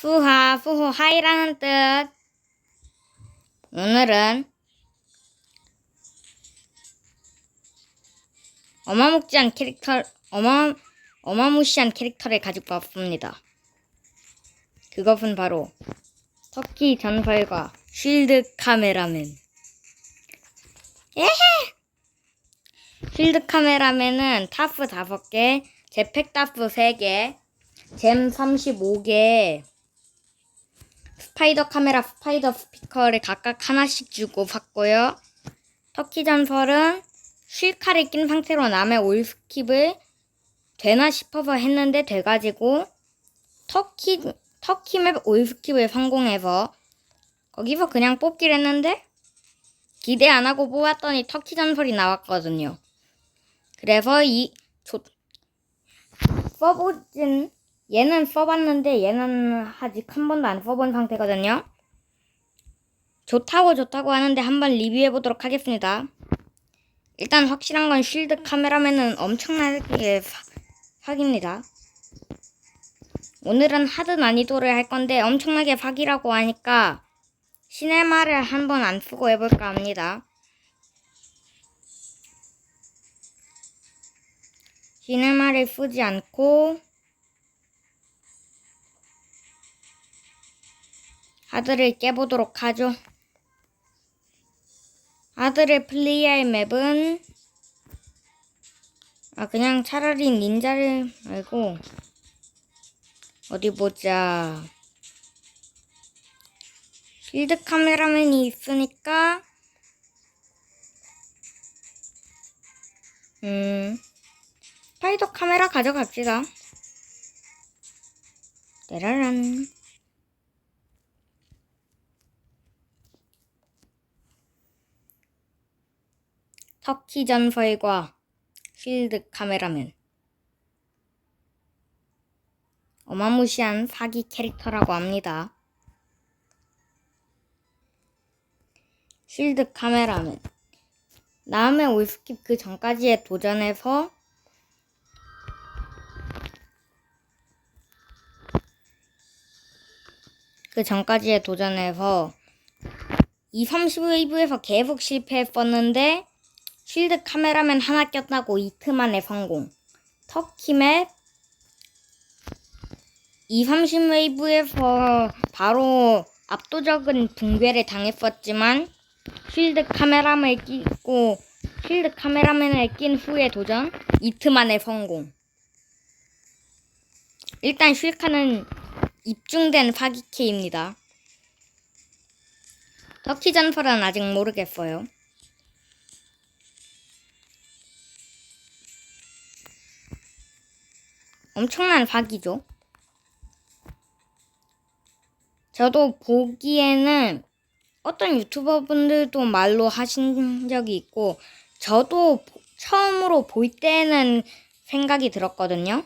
후하, 후호, 하이라는 뜻. 오늘은 어마무지한 캐릭터, 어마, 어마무시한 캐릭터를 가지고 왔습니다. 그것은 바로 터키 전설과 쉴드 카메라맨. 예! 쉴드 카메라맨은 타프 5개, 제팩 타프 3개, 잼 35개, 스파이더 카메라, 스파이더 스피커를 각각 하나씩 주고 받고요. 터키 전설은 쉴카를 낀 상태로 남의 올 스킵을 되나 싶어서 했는데 돼가지고 터키 터키맵 올 스킵을 성공해서 거기서 그냥 뽑기를 했는데 기대 안 하고 뽑았더니 터키 전설이 나왔거든요. 그래서 이 조, 써보진 얘는 써봤는데 얘는 아직 한 번도 안 써본 상태거든요. 좋다고 좋다고 하는데 한번 리뷰해 보도록 하겠습니다. 일단 확실한 건 쉴드 카메라맨은 엄청나게 사, 사기입니다. 오늘은 하드 난이도를 할 건데 엄청나게 사기라고 하니까 시네마를 한번 안 쓰고 해볼까 합니다. 시네마를 쓰지 않고 하드를 깨보도록 하죠. 하드를 플레이할 맵은 아 그냥 차라리 닌자를 말고 어디 보자. 필드 카메라맨이 있으니까 음 스파이더 카메라 가져갑시다. 따라란 터키 전설과 필드 카메라맨 어마무시한 사기 캐릭터라고 합니다. 쉴드 카메라맨 다음에 올스킵 그 전까지의 도전에서 그 전까지의 도전에서 2, 30웨이브에서 계속 실패했었는데 쉴드 카메라맨 하나 꼈다고 이틀 만에 성공. 터키맵 2, 30 웨이브에서 바로 압도적인 붕괴를 당했었지만 쉴드 카메라맨을 끼고 쉴드 카메라맨을 낀 후에 도전 이틀 만에 성공. 일단 쉴카는 입중된 사기캐입니다. 터키 전설은 아직 모르겠어요. 엄청난 사기죠. 저도 보기에는 어떤 유튜버 분들도 말로 하신 적이 있고, 저도 보- 처음으로 볼 때는 생각이 들었거든요.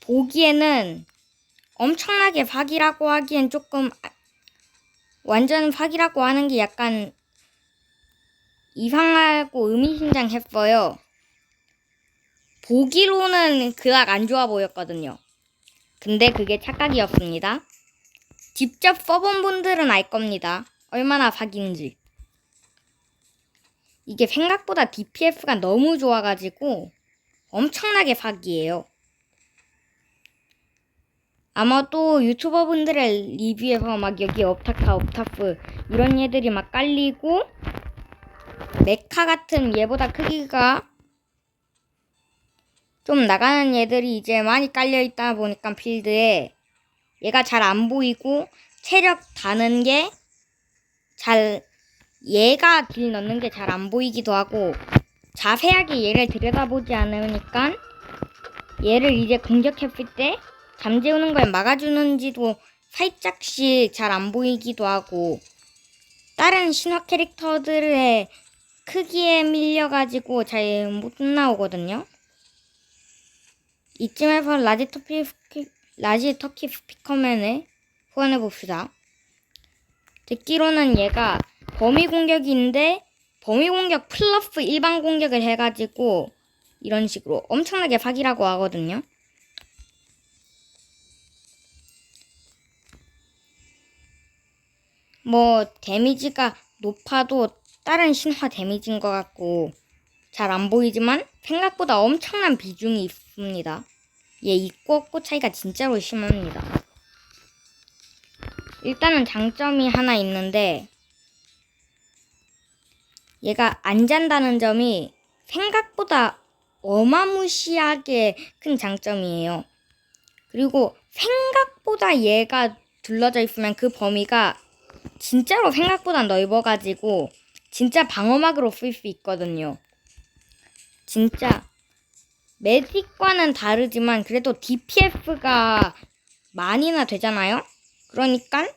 보기에는 엄청나게 사기라고 하기엔 조금 아- 완전 사기라고 하는 게 약간 이상하고 의미심장했어요. 보기로는 그닥 안 좋아 보였거든요. 근데 그게 착각이었습니다. 직접 써본 분들은 알 겁니다. 얼마나 사기인지. 이게 생각보다 DPS가 너무 좋아가지고 엄청나게 사기예요. 아마도 유튜버 분들의 리뷰에서 막 여기 업타카, 업타프 이런 얘들이 막 깔리고 메카 같은 얘보다 크기가 좀 나가는 얘들이 이제 많이 깔려 있다 보니까 필드에 얘가 잘 안 보이고 체력 다는 게 잘 얘가 길 넣는 게 잘 안 보이기도 하고 자세하게 얘를 들여다보지 않으니까 얘를 이제 공격했을 때 잠재우는 걸 막아주는지도 살짝씩 잘 안 보이기도 하고 다른 신화 캐릭터들의 크기에 밀려가지고 잘 못 나오거든요. 이쯤에서 라지 터키, 라지 터키 스피커맨을 후원해 봅시다. 듣기로는 얘가 범위 공격인데 범위 공격 플러스 일반 공격을 해가지고 이런 식으로 엄청나게 사기라고 하거든요. 뭐 데미지가 높아도 다른 신화 데미지인 것 같고 잘 안 보이지만 생각보다 엄청난 비중이 있습니다. 얘 있고 없고 차이가 진짜로 심합니다. 일단은 장점이 하나 있는데 얘가 안 잔다는 점이 생각보다 어마무시하게 큰 장점이에요. 그리고 생각보다 얘가 둘러져 있으면 그 범위가 진짜로 생각보다 넓어가지고 진짜 방어막으로 쓸 수 있거든요. 진짜 매직과는 다르지만 그래도 DPS가 많이나 되잖아요. 그러니까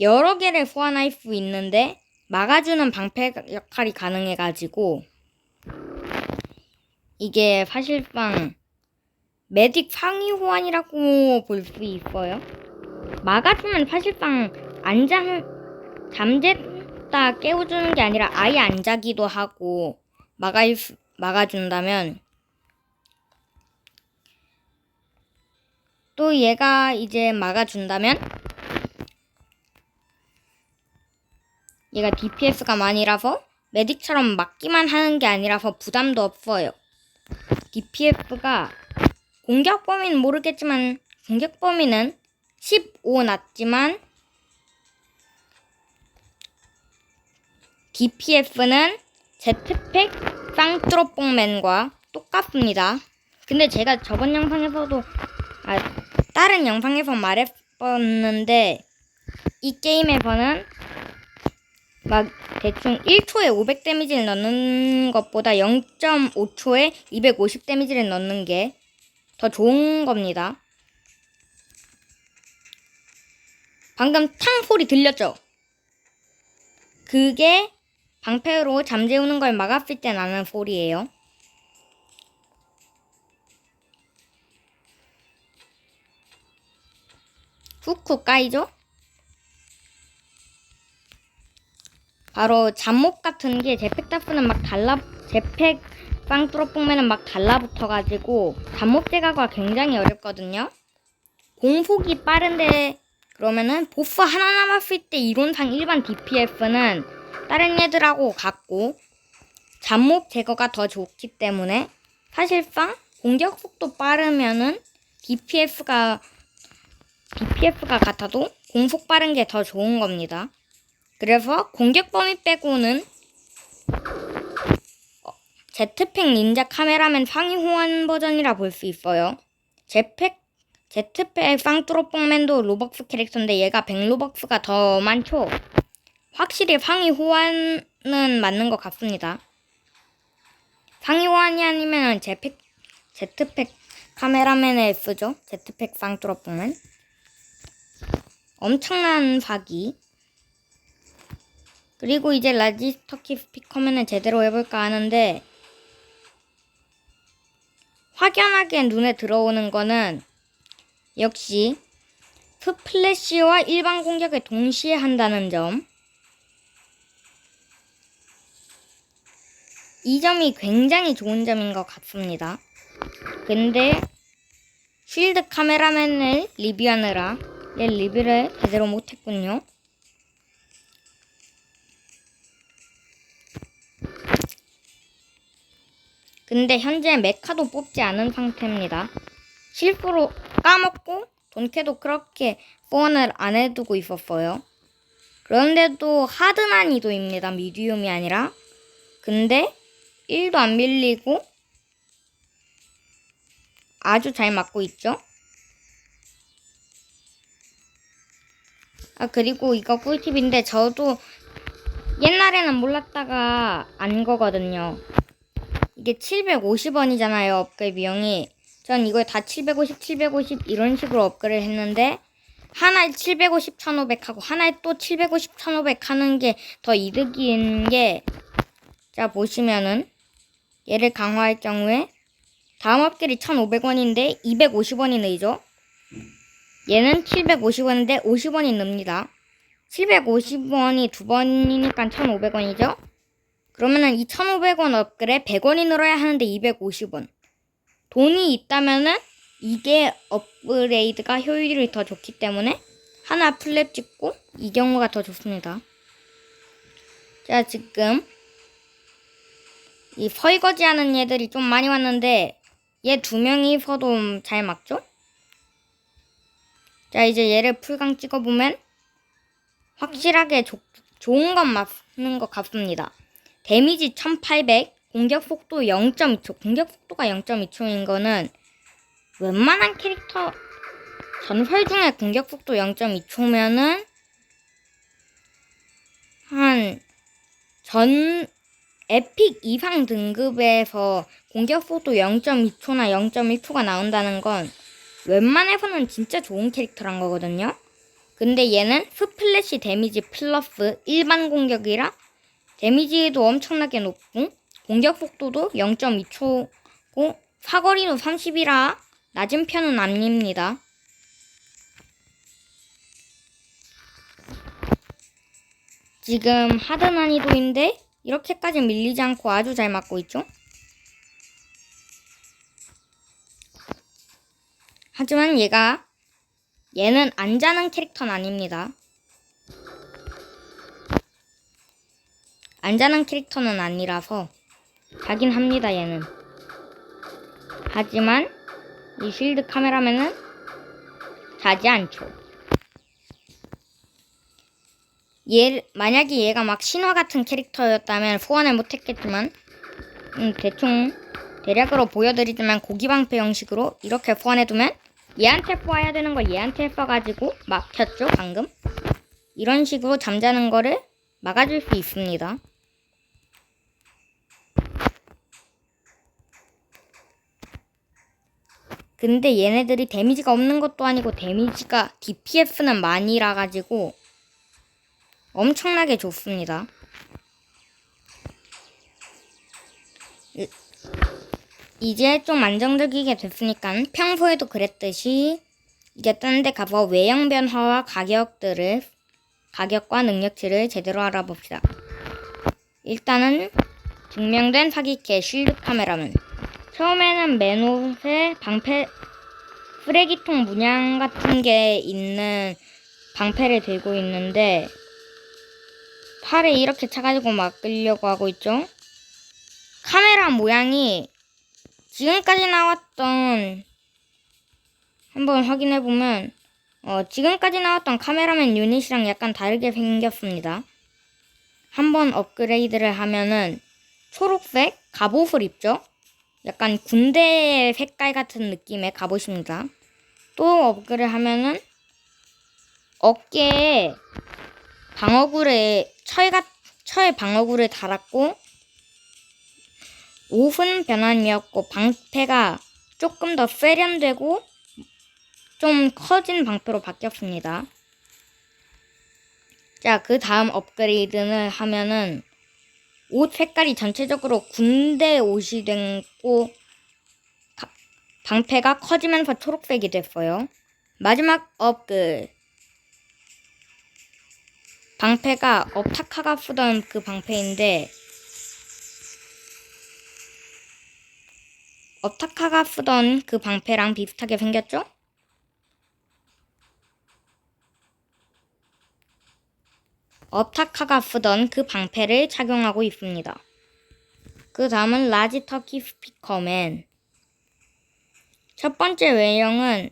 여러 개를 소환할 수 있는데 막아주는 방패 역할이 가능해가지고 이게 사실상 매직 상위 호환이라고 볼 수 있어요. 막아주면 사실상 안 잠, 잠jes다 깨워주는 게 아니라 아예 안 자기도 하고 막아, 막아준다면 또 얘가 이제 막아준다면 얘가 DPS가 많이라서 메딕처럼 막기만 하는 게 아니라서 부담도 없어요. DPS가 공격 범위는 모르겠지만 공격 범위는 15 낮지만 DPS는 제트팩 쌍뚜러뽕맨과 똑같습니다. 근데 제가 저번 영상에서도 아, 다른 영상에서 말했었는데 이 게임에서는 막 대충 1초에 500 데미지를 넣는 것보다 0.5초에 250 데미지를 넣는 게 더 좋은 겁니다. 방금 탕 소리 들렸죠? 그게 방패로 잠재우는 걸 막았을 때 나는 소리예요. 훅훅 까이죠? 바로 잡목 같은 게 제팩다프는 막 달라 제팩 빵뚜러뽕매는 막 달라붙어가지고 잡목 제거가 굉장히 어렵거든요. 공속이 빠른데 그러면은 보스 하나 남았을 때 이론상 일반 DPS는 다른 애들하고 같고 잡목 제거가 더 좋기 때문에 사실상 공격 속도 빠르면은 DPS가 DPS가 같아도 공속 빠른 게 더 좋은 겁니다. 그래서 공격 범위 빼고는 어, 제트팩 닌자 카메라맨 상위 호환 버전이라 볼 수 있어요. 제팩 제트팩 쌍뚜로뽕맨도 로벅스 캐릭터인데 얘가 100로벅스가 더 많죠. 확실히 상위 호환은 맞는 것 같습니다. 상위 호환이 아니면 제팩 제트팩 카메라맨에 쓰죠. 제트팩 쌍뚜로뽕맨. 엄청난 사기. 그리고 이제 라지스터키 스피커맨을 제대로 해볼까 하는데 확연하게 눈에 들어오는 거는 역시 스플래시와 일반 공격을 동시에 한다는 점. 이 점이 굉장히 좋은 점인 것 같습니다. 근데 쉴드 카메라맨을 리뷰하느라 얘 리뷰를 제대로 못했군요. 근데 현재 메카도 뽑지 않은 상태입니다. 실수로 까먹고 돈캐도 그렇게 포원을 안 해두고 있었어요. 그런데도 하드 난이도입니다. 미디움이 아니라. 근데 1도 안 밀리고 아주 잘 맞고 있죠. 아 그리고 이거 꿀팁인데 저도 옛날에는 몰랐다가 안 거거든요. 이게 750원이잖아요. 업글 비용이. 전 이걸 다 750, 750 이런 식으로 업글을 했는데 하나에 750, 1500 하고 하나에 또 750, 1500 하는 게 더 이득인 게 자 보시면은 얘를 강화할 경우에 다음 업글이 1500원인데 250원이 늘죠. 얘는 750원인데 50원이 늡니다. 750원이 두 번이니까 1500원이죠. 그러면은 이 1,500원 업글에 100원이 늘어야 하는데 250원. 돈이 있다면은 이게 업그레이드가 효율이 더 좋기 때문에 하나 플랩 찍고 이 경우가 더 좋습니다. 자 지금 이 설거지 하는 얘들이 좀 많이 왔는데 얘 두 명이서도 잘 막죠? 자 이제 얘를 풀강 찍어보면 확실하게 조, 좋은 건 맞는 것 같습니다. 데미지 1800, 공격 속도 0.2초. 공격 속도가 0.2초인 거는 웬만한 캐릭터 전설 중에 공격 속도 0.2초면은 한 전 에픽 이상 등급에서 공격 속도 0.2초나 0.1초가 나온다는 건 웬만해서는 진짜 좋은 캐릭터란 거거든요. 근데 얘는 스플래시 데미지 플러스 일반 공격이라 데미지도 엄청나게 높고 공격 속도도 0.2초고 사거리도 30이라 낮은 편은 아닙니다. 지금 하드 난이도인데 이렇게까지 밀리지 않고 아주 잘 맞고 있죠? 하지만 얘가 얘는 안 자는 캐릭터는 아닙니다. 안 자는 캐릭터는 아니라서 자긴 합니다 얘는. 하지만 이 실드 카메라맨은 자지 않죠. 얘 만약에 얘가 막 신화 같은 캐릭터였다면 소환을 못했겠지만 음, 대충 대략으로 보여드리지만 고기방패 형식으로 이렇게 소환해두면 얘한테 쏘아야 되는 걸 얘한테 써가지고 막혔죠 방금 이런 식으로 잠자는 거를 막아줄 수 있습니다 근데 얘네들이 데미지가 없는 것도 아니고 데미지가 DPS는 많이라 가지고 엄청나게 좋습니다. 이- 이제 좀 안정적이게 됐으니까 평소에도 그랬듯이 이제 딴 데 가서 외형 변화와 가격들을 가격과 능력치를 제대로 알아봅시다. 일단은 증명된 사기캐 쉴드 카메라는 처음에는 맨옷에 방패 쓰레기통 문양 같은 게 있는 방패를 들고 있는데 팔에 이렇게 차가지고 막으려고 하고 있죠. 카메라 모양이 지금까지 나왔던 한번 확인해 보면 어, 지금까지 나왔던 카메라맨 유닛이랑 약간 다르게 생겼습니다. 한번 업그레이드를 하면은 초록색 갑옷을 입죠. 약간 군대 색깔 같은 느낌의 갑옷입니다. 또 업그레이드 하면은 어깨에 방어구를 철같 철 방어구를 달았고 옷은 변환이었고 방패가 조금 더 세련되고 좀 커진 방패로 바뀌었습니다. 자, 그 다음 업그레이드를 하면은 옷 색깔이 전체적으로 군대 옷이 됐고 가- 방패가 커지면서 초록색이 됐어요. 마지막 업그 방패가 업타카가 쓰던 그 방패인데 업타카가 쓰던 그 방패랑 비슷하게 생겼죠? 업타카가 쓰던 그 방패를 착용하고 있습니다. 그 다음은 라지 터키 스피커맨. 첫 번째 외형은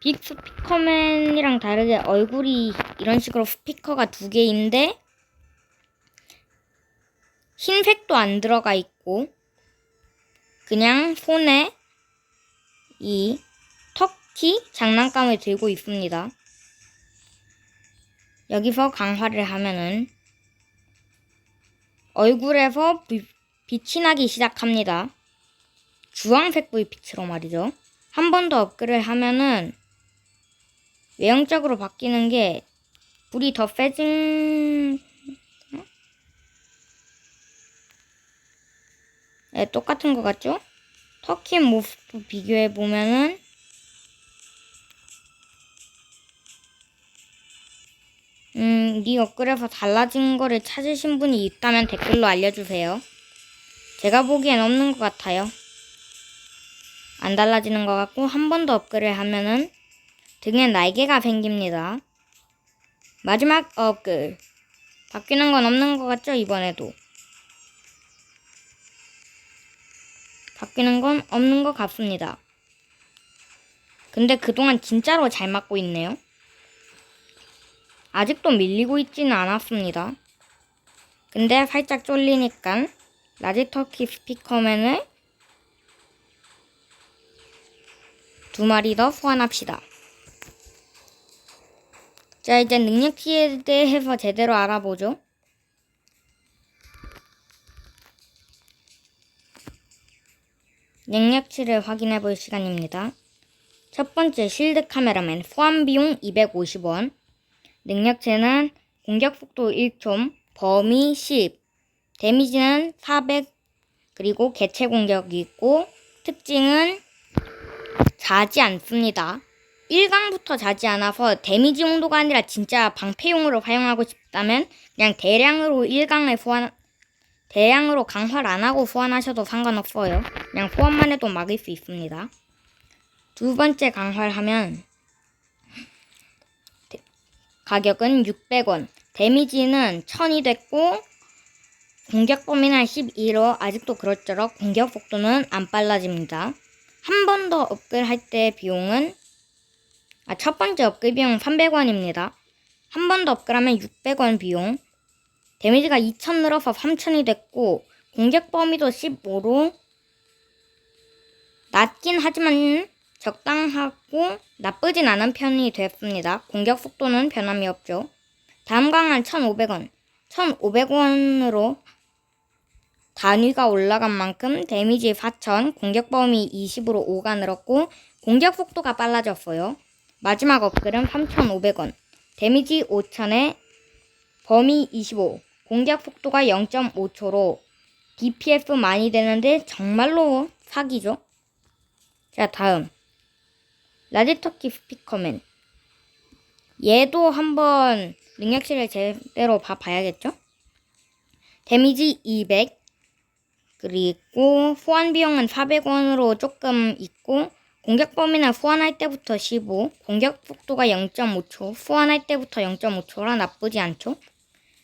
빅 스피커맨이랑 다르게 얼굴이 이런 식으로 스피커가 두 개인데 흰색도 안 들어가 있고 그냥 손에 이 터키 장난감을 들고 있습니다. 여기서 강화를 하면은 얼굴에서 비- 빛이 나기 시작합니다. 주황색 불빛으로 말이죠. 한 번 더 업그레이드 하면은 외형적으로 바뀌는 게 불이 더 세진 네, 똑같은 것 같죠? 터키 모습도 비교해 보면은 음, 이 업글에서 달라진 거를 찾으신 분이 있다면 댓글로 알려주세요. 제가 보기엔 없는 것 같아요. 안 달라지는 것 같고 한 번 더 업글을 하면은 등에 날개가 생깁니다. 마지막 업글. 바뀌는 건 없는 것 같죠, 이번에도? 바뀌는 건 없는 것 같습니다. 근데 그동안 진짜로 잘 맞고 있네요. 아직도 밀리고 있지는 않았습니다. 근데 살짝 쫄리니까 라지터키 스피커맨을 두 마리 더 소환합시다. 자, 이제 능력치에 대해서 제대로 알아보죠. 능력치를 확인해 볼 시간입니다. 첫 번째 실드 카메라맨 소환 비용 250원. 능력치는 공격 속도 1초, 범위 10, 데미지는 400, 그리고 개체 공격이 있고 특징은 자지 않습니다. 1강부터 자지 않아서 데미지 용도가 아니라 진짜 방패용으로 활용하고 싶다면 그냥 대량으로 1강을 소환 대량으로 강화를 안 하고 소환하셔도 상관없어요. 그냥 소환만 해도 막을 수 있습니다. 두 번째 강화를 하면 데- 가격은 600원, 데미지는 1000이 됐고 공격 범위는 12로 아직도 그럴수록 공격 속도는 안 빨라집니다. 한 번 더 업글 할 때 비용은 아, 첫 번째 업글 비용 300원입니다. 한 번 더 업글하면 600원 비용. 데미지가 2000 늘어서 3000이 됐고 공격 범위도 15로 낮긴 하지만 적당하고 나쁘진 않은 편이 됐습니다. 공격 속도는 변함이 없죠. 다음 강은 1,500원. 1,500원으로 단위가 올라간 만큼 데미지 4,000, 공격 범위 20으로 5가 늘었고 공격 속도가 빨라졌어요. 마지막 업글은 3,500원. 데미지 5,000에 범위 25, 공격 속도가 0.5초로 DPF 많이 되는데 정말로 사기죠. 자, 다음. 라디터키 스피커맨. 얘도 한번 능력치를 제대로 봐봐야겠죠? 데미지 200. 그리고 소환 비용은 400원으로 조금 있고 공격 범위는 소환할 때부터 15, 공격 속도가 0.5초, 소환할 때부터 0.5초라 나쁘지 않죠?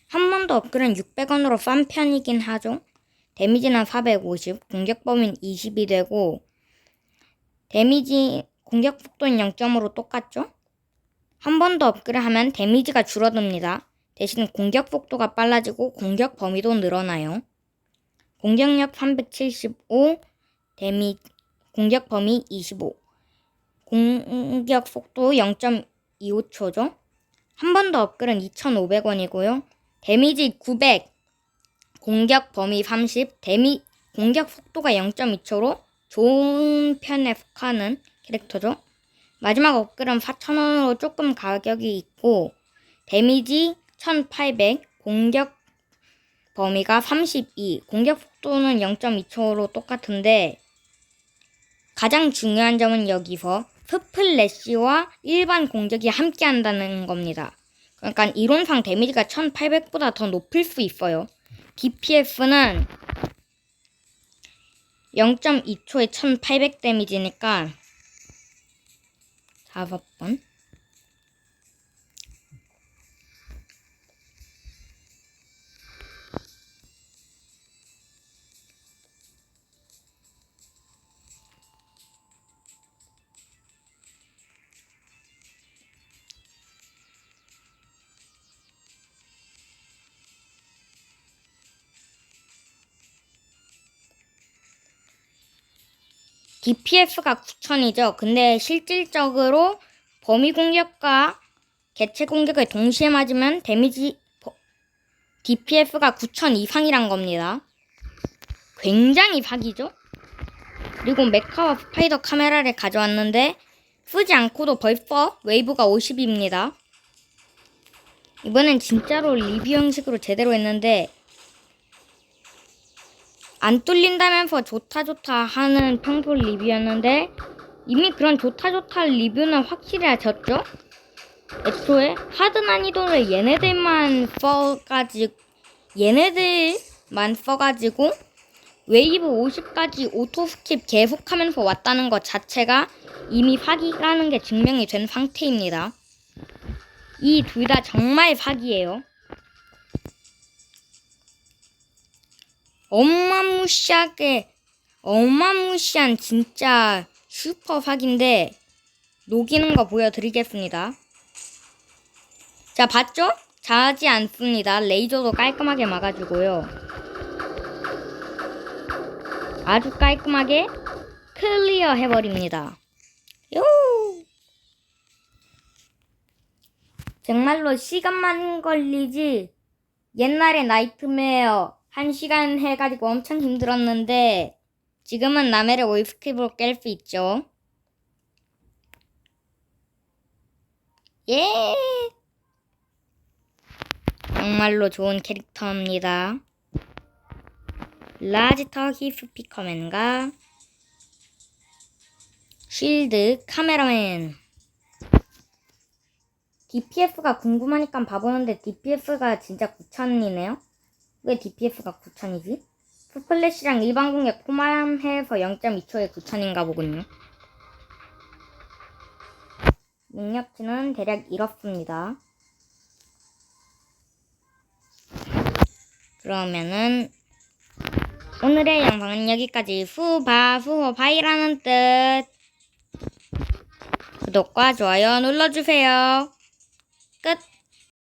한 번 더 업글은 600원으로 싼 편이긴 하죠. 데미지는 450, 공격 범위는 20이 되고 데미지 공격 속도는 0.5로 똑같죠? 한 번 더 업글을 하면 데미지가 줄어듭니다. 대신 공격 속도가 빨라지고 공격 범위도 늘어나요. 공격력 375, 데미 공격 범위 25, 공격 속도 0.25초죠. 한 번 더 업글은 2,500원이고요. 데미지 900, 공격 범위 30, 데미 공격 속도가 0.2초로 좋은 편에 속하는 캐릭터죠. 마지막 업글은 4,000원으로 조금 가격이 있고 데미지 1,800, 공격 범위가 32, 공격 속도는 0.2초로 똑같은데 가장 중요한 점은 여기서 스플래시와 일반 공격이 함께 한다는 겁니다. 그러니까 이론상 데미지가 1800보다 더 높을 수 있어요. DPS는 0.2초에 1800 데미지니까 5번 DPS가 9000이죠. 근데 실질적으로 범위 공격과 개체 공격을 동시에 맞으면 데미지 버- DPS가 9000 이상이란 겁니다. 굉장히 사기죠. 그리고 메카와 스파이더 카메라를 가져왔는데 쓰지 않고도 벌써 웨이브가 50입니다. 이번엔 진짜로 리뷰 형식으로 제대로 했는데 안 뚫린다면서 좋다 좋다 하는 평소 리뷰였는데 이미 그런 좋다 좋다 리뷰는 확실해졌죠? 애초에 하드 난이도를 얘네들만 써가지고 얘네들만 써가지고 웨이브 50까지 오토 스킵 계속하면서 왔다는 것 자체가 이미 사기라는 게 증명이 된 상태입니다. 이 둘 다 정말 사기예요. 어마무시하게 어마무시한 진짜 슈퍼 사기인데 녹이는 거 보여드리겠습니다. 자 봤죠? 자지 않습니다. 레이저도 깔끔하게 막아주고요. 아주 깔끔하게 클리어 해버립니다. 요! 정말로 시간만 걸리지 옛날에 나이트메어 한 시간 해가지고 엄청 힘들었는데 지금은 남해를 올스킵으로 깰 수 있죠. 예! 정말로 좋은 캐릭터입니다. 라지터 히스 피커맨과 쉴드 카메라맨 DPS가 궁금하니까 봐보는데 DPS가 진짜 9000이네요? 왜 DPS가 9000이지? 스플래시랑 일반 공격 포함해서 0.2초에 9000인가 보군요. 능력치는 대략 이렇습니다. 그러면은 오늘의 영상은 여기까지 후바 후호바이라는 뜻 구독과 좋아요 눌러주세요. 끝